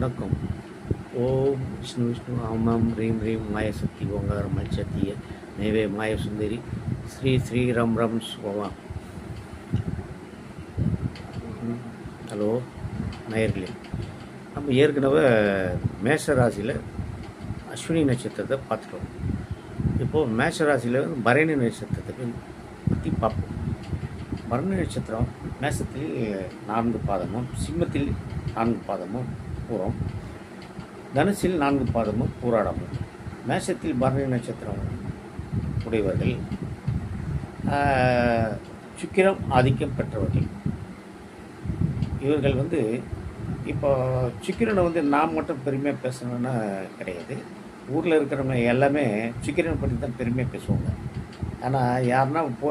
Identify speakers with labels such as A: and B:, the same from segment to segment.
A: வணக்கம். ஓம் விஷ்ணு விஷ்ணு ஆமாம் ரீம் ரீம் மாயசக்தி ஓங்கார மச்சத்திய மேவே மாயசுந்தரி ஸ்ரீ ஸ்ரீ ரம் ரம் சுபமா ஹலோ நேயர்களே. நம்ம ஏற்கனவே மேஷ ராசியில் அஸ்வினி நட்சத்திரத்தை பார்த்துட்டோம். இப்போது மேஷ ராசியில் பரணி நட்சத்திரத்தை பற்றி பார்ப்போம். பரணி நட்சத்திரம் மேசத்தில் நான்கு பாதமும் சிம்மத்தில் நான்கு பாதமும் பூரம் தனுசில் நான்கு பாதமும் பூராடமும். மேஷத்தில் பரணி நட்சத்திரம் உடையவர்கள். சுக்கிரம் ஆதிக்கம் பெற்றவர்கள். இவர்கள் வந்து இப்போ சுக்கிரனை வந்து நான் மட்டும் பெருமையாக பேசணும்னா கிடையாது. ஊரில் இருக்கிறவங்க எல்லாமே சுக்கிரனை பற்றி தான் பெருமையாக பேசுவாங்க. ஆனால் யாருன்னா இப்போ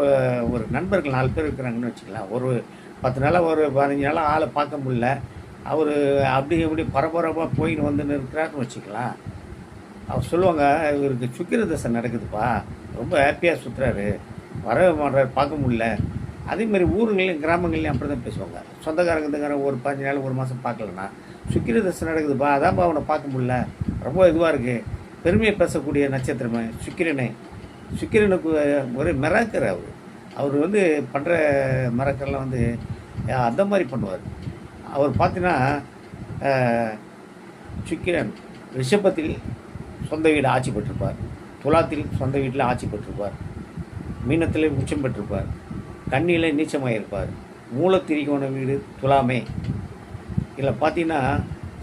A: ஒரு நண்பர்கள் நாலு பேர் இருக்கிறாங்கன்னு வச்சுக்கலாம். ஒரு பத்து நாளாக ஒரு பதினஞ்சு நாளாக ஆளை பார்க்க முடியல. அவர் அப்படி இப்படி பரபரப்பாக போயின்னு வந்துன்னு இருக்கிறாருன்னு வச்சுக்கலாம். அவர் சொல்லுவாங்க இவருக்கு சுக்கிர தசை நடக்குதுப்பா. ரொம்ப ஹாப்பியாக சுற்றுறாரு வரவே மாட்டார் பார்க்க முடியல. அதே மாதிரி ஊருங்களையும் கிராமங்கள்லையும் அப்படி தான் பேசுவாங்க. சொந்தக்காரங்க ஒரு பதினஞ்சு நாள் ஒரு மாதம் பார்க்கலன்னா சுக்கிர தசை நடக்குதுப்பா. அதான்ப்பா அவனை பார்க்க முடியல. ரொம்ப இதுவாக இருக்குது பெருமையை பேசக்கூடிய நட்சத்திரமே சுக்கிரனே. சுக்கிரனுக்கு ஒரே மிராக்கர் அவர். அவர் வந்து பண்ணுற மிராக்கர்லாம் வந்து அந்த மாதிரி பண்ணுவார். அவர் பார்த்தீங்கன்னா சுக்கிரன் ரிஷபத்தில் சொந்த வீடு ஆட்சி பெற்றிருப்பார். துலாத்தில் சொந்த வீட்டில் ஆட்சி பெற்றிருப்பார். மீனத்தில் உச்சம் பெற்றிருப்பார். கண்ணியில் நீச்சமாயிருப்பார். மூலத்திரிகோண வீடு துலாமே. இதில் பார்த்தீங்கன்னா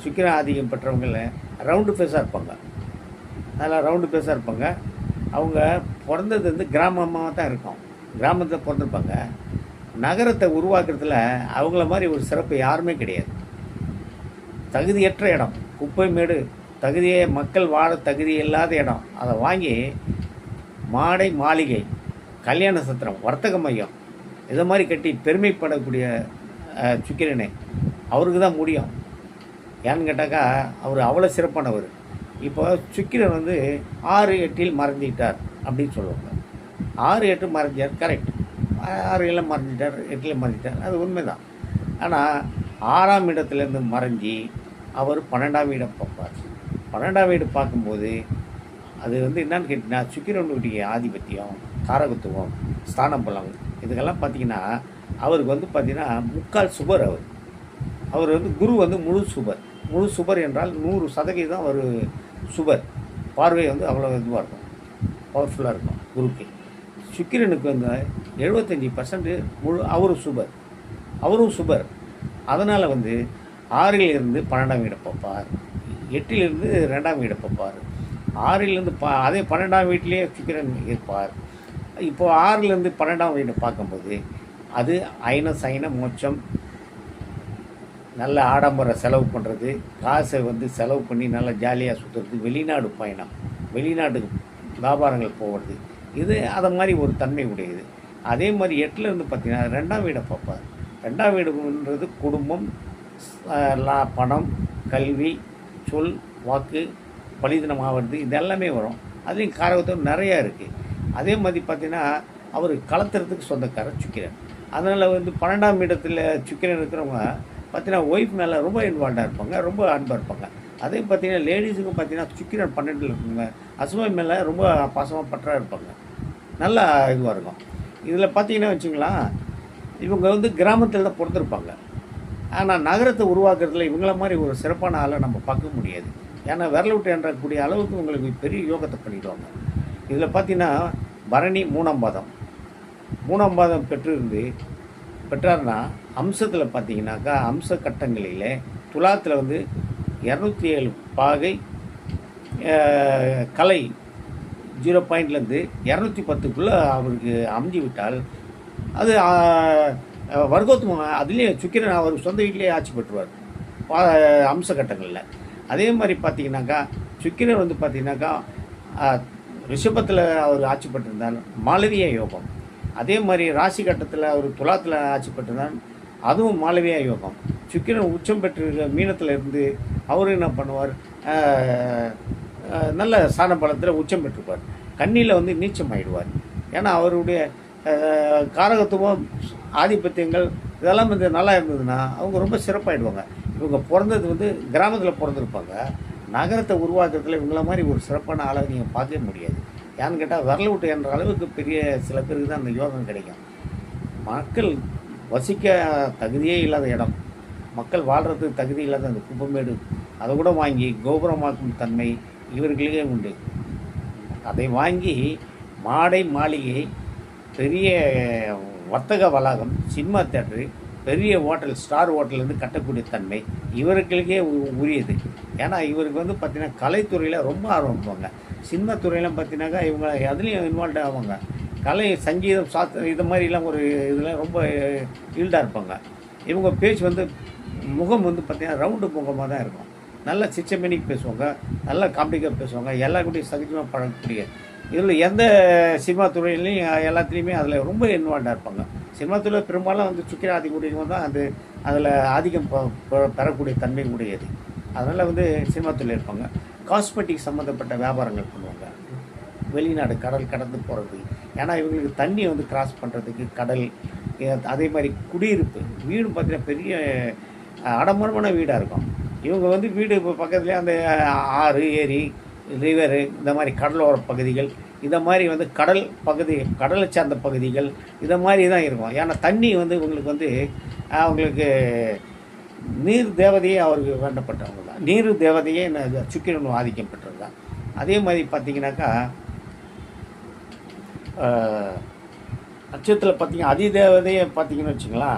A: சுக்கிர ஆதிக்கம் பெற்றவங்கள ரவுண்டு ஃபேஸாக இருப்பாங்க. அதில் ரவுண்டு ஃபேஸாக இருப்பாங்க. அவங்க பிறந்தது வந்து கிராமமாக தான் இருக்கும். கிராமத்தில் பிறந்திருப்பாங்க. நகரத்தை உருவாக்குறதுல அவங்கள மாதிரி ஒரு சிறப்பு யாருமே கிடையாது. தகுதியற்ற இடம் குப்பை மேடு தகுதியே மக்கள் வாழ தகுதி இல்லாத இடம். அதை வாங்கி மாடை மாளிகை கல்யாண சத்திரம் வர்த்தக மையம் இதை மாதிரி கட்டி பெருமைப்படக்கூடிய சுக்கிரனே அவருக்கு தான் முடியும். ஏன்னு கேட்டாக்கா அவர் அவ்வளோ சிறப்பானவர். இப்போ சுக்கிரன் வந்து ஆறு எட்டில் மறைஞ்சிட்டார் அப்படின்னு சொல்லுவாங்க. ஆறு எட்டு மறைஞ்சார் கரெக்ட் ஆறு மறைஞ்சிட்டார் எட்டில் மறைஞ்சிட்டார் அது உண்மைதான். ஆனால் ஆறாம் இடத்துலேருந்து மறைஞ்சி அவர் பன்னெண்டாம் இடம் பார்ப்பார். பன்னெண்டாம் வீடு பார்க்கும்போது அது வந்து என்னன்னு கேட்டிங்கன்னா சுக்கிரனுடைய ஆதிபத்தியம் காரகத்துவம் ஸ்தான பலம் இதுக்கெல்லாம் பார்த்தீங்கன்னா அவருக்கு வந்து பார்த்திங்கன்னா முக்கால் சுபர் அவர். அவர் வந்து குரு வந்து முழு சுபர் முழு சுபர் என்றால் நூறு சதவீதம் ஒரு சுபர் பார்வை வந்து அவ்வளோ இதுவாக இருக்கும். பவர்ஃபுல்லாக இருக்கும் குருக்கு. சுக்கிரனுக்கு வந்து எழுபத்தஞ்சி பர்சன்ட் முழு அவரும் சுபர். அவரும் சுபர். அதனால் வந்து ஆறில் இருந்து பன்னெண்டாம் வீடை பார்ப்பார். எட்டிலிருந்து ரெண்டாம் வீடை பார்ப்பார். ஆறிலிருந்து பா அதே பன்னெண்டாம் வீட்டிலேயே சுக்கிரன் இருப்பார். இப்போது ஆறிலிருந்து பன்னெண்டாம் வீடு பார்க்கும்போது அது ஐன சைன மோட்சம் நல்ல ஆடம்பர செலவு பண்ணுறது காசை வந்து செலவு பண்ணி நல்லா ஜாலியாக சுற்றுறது வெளிநாடு பயணம் வெளிநாட்டுக்கு வியாபாரங்கள் போகிறது இது அதை மாதிரி ஒரு தன்மை உடையது. அதே மாதிரி எட்டில் இருந்து பார்த்தீங்கன்னா ரெண்டாம் வீடை பார்ப்பார் ரெண்டாம் வீடுன்றது குடும்பம் லா- பணம் கல்வி சொல் வாக்கு பலிதனம் ஆகிறது இது எல்லாமே வரும். அதுலேயும் காரகத்துவம் நிறையா இருக்குது அதே மாதிரி பார்த்தீங்கன்னா அவர் கலத்துறதுக்கு சொந்தக்காரர் சுக்கிரன். அதனால் வந்து பன்னெண்டாம் இடத்துல சுக்கிரன் இருக்கிறவங்க பார்த்தீங்கன்னா ஒய்ஃப் மேலே ரொம்ப இன்வால்வாக இருப்பாங்க ரொம்ப அன்பாக இருப்பாங்க. அதே பார்த்தீங்கன்னா லேடிஸுக்கும் பார்த்தீங்கன்னா சுக்கிரன் பன்னெண்டில் இருப்பாங்க அசுவை மேலே ரொம்ப பாசமாக பற்றா இருப்பாங்க. நல்லா இதுவாக இருக்கும். இதில் பார்த்தீங்கன்னா வச்சுங்களேன் இவங்க வந்து கிராமத்தில் தான் பிறந்திருப்பாங்க. ஆனால் நகரத்தை உருவாக்குறதுல இவங்கள மாதிரி ஒரு சிறப்பான ஆளை நம்ம பார்க்க முடியாது. ஏன்னா விரல விட்டு என்றக்கூடிய அளவுக்கு உங்களுக்கு பெரிய யோகத்தை பண்ணிடுவாங்க. இதில் பார்த்தீங்கன்னா பரணி மூணாம் பாதம். மூணாம் பாதம் பெற்றிருந்து பெற்றார்னா அம்சத்தில் பார்த்தீங்கன்னாக்கா அம்ச கட்டங்களில் துலாத்தில் வந்து இரநூத்தி ஏழு பாகை கலை ஜீரோ பாயிண்ட்லேருந்து இரநூத்தி பத்துக்குள்ளே அவருக்கு அமைஞ்சு விட்டால் அது ஆஹ், அதுலேயும் அதுலேயே சுக்கிரன் அவர் சொந்த வீட்டிலேயே ஆட்சி பெற்றுவார் அம்ச கட்டங்களில். அதே மாதிரி பார்த்தீங்கன்னாக்கா சுக்கிரன் வந்து பார்த்தீங்கன்னாக்கா ரிஷபத்தில் அவர் ஆட்சி பெற்றிருந்தால் மாலவிய யோகம். அதே மாதிரி ராசி கட்டத்தில் அவர் துலாத்தில் ஆட்சி பெற்றிருந்தால் அதுவும் மாலவிய யோகம். சுக்கிரன் உச்சம் பெற்று மீனத்தில் இருந்து அவர் என்ன பண்ணுவார்? நல்ல சாண பலத்தில் உச்சம் பெற்றுப்பார். கண்ணியில் வந்து நீச்சம் ஆயிடுவார். ஏன்னா அவருடைய காரகத்துவம் ஆதிபத்தியங்கள் இதெல்லாம் வந்து நல்லா இருந்ததுன்னா அவங்க ரொம்ப சிறப்பாகிடுவாங்க இவங்க பிறந்தது வந்து கிராமத்தில் பிறந்திருப்பாங்க. நகரத்தை உருவாக்குறதுல இவங்கள மாதிரி ஒரு சிறப்பான ஆளாக நீங்கள் பார்க்கவே முடியாது. ஏன்னு கேட்டால் விரல விட்டு என்ற அளவுக்கு பெரிய சில பேருக்கு தான் அந்த யோகம் கிடைக்கும். மக்கள் வசிக்க தகுதியே இல்லாத இடம். மக்கள் வாழ்கிறதுக்கு தகுதி இல்லாத அந்த குப்பமேடு அதை கூட வாங்கி கோபுரமாக்கும் தன்மை இவர்களுக்கே உண்டு. அதை வாங்கி மாடை மாளிகை பெரிய வர்த்தக வளாகம் சினிமா தேட்டரு பெரிய ஹோட்டல் ஸ்டார் ஹோட்டல்லேருந்து கட்டக்கூடிய தன்மை இவர்களுக்கே உ- உரியது. ஏன்னா இவருக்கு வந்து பார்த்தீங்கன்னா கலைத்துறையில் ரொம்ப ஆர்வம் இருப்பாங்க. சினிமா துறையெல்லாம் பார்த்தீங்கன்னாக்கா இவங்க அதுலேயும் இன்வால்வ் ஆவாங்க. கலை சங்கீதம் சாஸ்திரம் இது மாதிரிலாம் ஒரு இதில் ரொம்ப ஈல்டாக இருப்பாங்க. இவங்க பேச்சு வந்து முகம் வந்து பார்த்தீங்கன்னா ரவுண்டு முகமாக தான் இருக்கும். நல்ல சிச்சமெனிக்கு பேசுவாங்க நல்ல காமெடிக்காக பேசுவாங்க எல்லாருக்கூடையும் சகஜமாக பழகக்கூடிய. இதில் எந்த சினிமா துறையிலையும் எல்லாத்துலேயுமே அதில் ரொம்ப இன்வால்வாக இருப்பாங்க. சினிமா துறையில் பெரும்பாலும் வந்து சுக்கிர ஆதிக்கூடியவங்க தான் அது அதில் ஆதிக்கம் பெறக்கூடிய தன்மை உடையது. அதனால் வந்து சினிமா துறையில் இருப்பாங்க. காஸ்மெட்டிக் சம்மந்தப்பட்ட வியாபாரங்கள் பண்ணுவாங்க. வெளிநாடு கடல் கடந்து போகிறது ஏன்னா இவங்களுக்கு தண்ணி வந்து கிராஸ் பண்ணுறதுக்கு கடல் அதே மாதிரி குடியிருப்பு. வீடு பார்த்திங்கன்னா பெரிய அடம்பரமான வீடாக இருக்கும். இவங்க வந்து வீடு இப்போ பக்கத்துலேயே அந்த ஆறு ஏரி ரிவரு இந்த மாதிரி கடலோர பகுதிகள் இந்த மாதிரி வந்து கடல் பகுதி கடலை சார்ந்த பகுதிகள் இதை மாதிரி தான் இருக்கும். ஏன்னா தண்ணி வந்து இவங்களுக்கு வந்து அவங்களுக்கு நீர் தேவதையே அவருக்கு வேண்டப்பட்டவங்க தான். நீர் தேவதையே ந- சுக்கிரன் ஆதிக்கம் பெற்றது தான். அதே மாதிரி பார்த்தீங்கன்னாக்கா நட்சத்திரத்தில் பார்த்தீங்க அதிதேவதையை பார்த்தீங்கன்னு வச்சுங்களா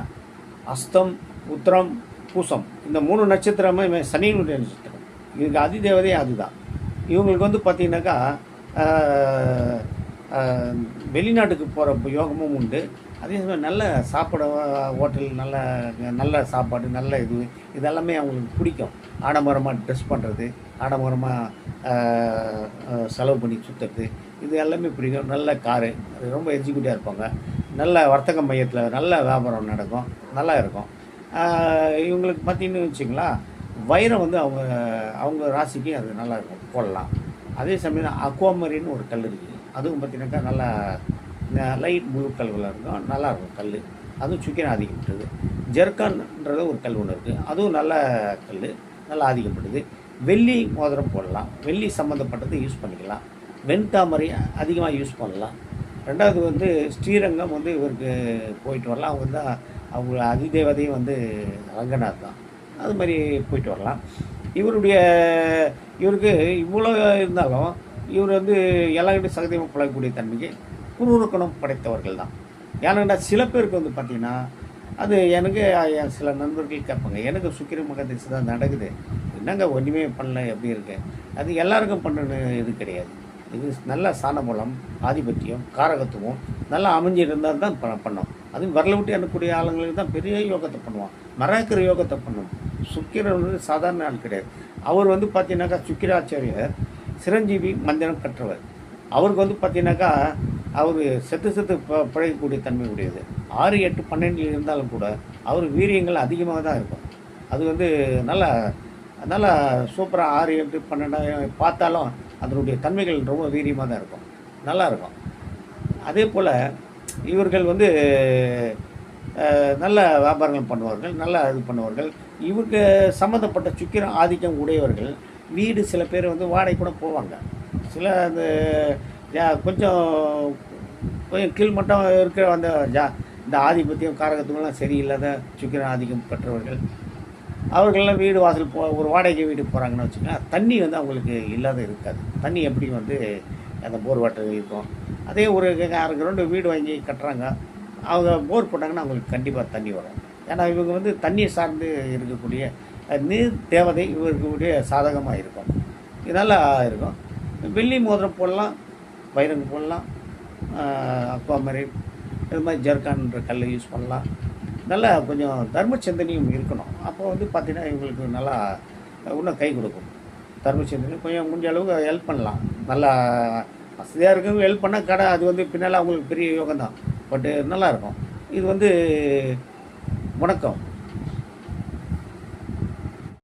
A: அஸ்தம் உத்திரம் பூசம். இந்த மூணு நட்சத்திரமே சனியினுடைய நட்சத்திரம். இதுக்கு அதிதேவதையே அதுதான். இவங்களுக்கு வந்து பார்த்தீங்கன்னாக்கா வெளிநாட்டுக்கு போகிற யோகமும் உண்டு. அதே சமயம் நல்ல சாப்பாடு ஹோட்டல் நல்ல நல்ல சாப்பாடு நல்ல இது இதெல்லாமே அவங்களுக்கு பிடிக்கும். ஆடம்பரமாக ட்ரெஸ் பண்ணுறது ஆடம்பரமாக செலவு பண்ணி சுற்றுறது இது எல்லாமே பிடிக்கும். நல்ல காரு அது ரொம்ப எஜிக்யூட்டிவாக இருப்பாங்க. நல்ல வர்த்தக மையத்தில் நல்ல வியாபாரம் நடக்கும். நல்லா இருக்கும். இவங்களுக்கு பார்த்தீங்கன்னு வச்சுங்களா வைரம் வந்து அவங்க அவங்க ராசிக்கு அது நல்லா இருக்கும் போடலாம். அதே சமயம் அக்வாமரின்னு ஒரு கல் இருக்குது அதுவும் பார்த்தீங்கன்னாக்கா நல்லா லைட் முழு கல்களாக இருக்கும் நல்லாயிருக்கும் கல். அதுவும் சுக்கிரம் ஆதிக்கப்பட்டது ஜெர்கான்ன்றது ஒரு கல் ஒன்று இருக்குது அதுவும் நல்ல கல் நல்லா ஆதிக்கப்பட்டது வெள்ளி மோதிரம் போடலாம். வெள்ளி சம்மந்தப்பட்டது யூஸ் பண்ணிக்கலாம். வெண்தாமரை அதிகமாக யூஸ் பண்ணலாம். ரெண்டாவது வந்து ஸ்ரீரங்கம் வந்து இவருக்கு போயிட்டு வரலாம். அவங்க தான் அவங்க அதிதேவதையும் வந்து ரங்கநாத் தான். அது மாதிரி போயிட்டு வரலாம். இவருடைய இவருக்கு இவ்வளோ இருந்தாலும் இவர் வந்து எல்லாருக்கிட்டையும் சகதியமாக பழகக்கூடிய தன்மைக்கு குருருக்கணம் படைத்தவர்கள் தான். ஏன்னா சில பேருக்கு வந்து பார்த்திங்கன்னா அது எனக்கு என் சில நண்பர்கள் கேட்பாங்க எனக்கு சுக்கிர மகதிசு தான் நடக்குது. என்னங்க ஒன்றுமே பண்ணல எப்படி இருக்கு? அது எல்லாருக்கும் பண்ணணும் இது கிடையாது. இது நல்ல சாணபலம் ஆதிபத்தியம் காரகத்துவம் நல்லா அமைஞ்சிருந்தால் தான் ப- பண்ணோம். அதுவும் வரல விட்டு அனுப்பக்கூடிய ஆளுங்களுக்கு தான் பெரிய யோகத்தை பண்ணுவான். மராக்கிற யோகத்தை பண்ணும். சுக்கிரன் வந்து சாதாரண ஆள் கிடையாது. அவர் வந்து பார்த்தீங்கன்னாக்கா சுக்கிராச்சாரியர் சிரஞ்சீவி மந்திரம் கற்றவர். அவருக்கு வந்து பார்த்தீங்கன்னாக்கா அவர் செத்து செத்து ப பிழைக்கக்கூடிய தன்மை உடையது. ஆறு எட்டு பன்னெண்டில் இருந்தாலும் கூட அவர் வீரியங்கள் அதிகமாக தான் இருக்கும். அது வந்து நல்லா அதனால் சூப்பராக ஆறு எட்டு பன்னெண்டாயிரம் பார்த்தாலும் அதனுடைய தன்மைகள் ரொம்ப வீரியமாக தான் இருக்கும். நல்லா இருக்கும். அதே போல் இவர்கள் வந்து நல்ல வியாபாரங்கள் பண்ணுவார்கள் நல்ல இது பண்ணுவார்கள். இவருக்கு சம்மந்தப்பட்ட சுக்கிரம் ஆதிக்கம் உடையவர்கள். வீடு சில பேர் வந்து வாடகை கூட போவாங்க. சில அந்த கொஞ்சம் கொஞ்சம் கீழ் மட்டம் இருக்கிற அந்த ஜா இந்த ஆதிபத்தியம் காரகத்துவம்லாம் சரியில்லாத சுக்கிரம் ஆதிக்கம் பெற்றவர்கள். அவர்கள்லாம் வீடு வாசல் போ ஒரு வாடகை வீடு போகிறாங்கன்னு வச்சுக்கோங்க தண்ணி வந்து அவங்களுக்கு இல்லாத இருக்காது. தண்ணி எப்படி வந்து அந்த போர் வாட்டர் இருக்கும்? அதே ஒரு அரை கிரவுண்டு வீடு வாங்கி கட்டுறாங்க அவங்க போர் போட்டாங்கன்னா அவங்களுக்கு கண்டிப்பாக தண்ணி வரும். ஏன்னா இவங்க வந்து தண்ணியை சார்ந்து இருக்கக்கூடிய நீர் தேவதை இவருக்குடைய சாதகமாக இருக்கும். இதெல்லாம் இருக்கும். வெள்ளி மோதிரம் போடலாம் வைரங்க போடலாம் அக்வாமரி இது மாதிரி ஜர்கான்ன்ற கல்லை யூஸ் பண்ணலாம். நல்லா கொஞ்சம் தர்ம சிந்தனையும் இருக்கணும். அப்போ வந்து பார்த்தீங்கன்னா இவங்களுக்கு நல்லா இன்னும் கை கொடுக்கும். தர்ம சிந்தனை கொஞ்சம் முடிஞ்ச அளவுக்கு ஹெல்ப் பண்ணலாம். நல்லா வசதியாக இருக்கவங்க ஹெல்ப் பண்ணால் கடை அது வந்து பின்னால் அவங்களுக்கு பெரிய யோகம் தான் பட்டு நல்லாயிருக்கும் இது வந்து வணக்கம்.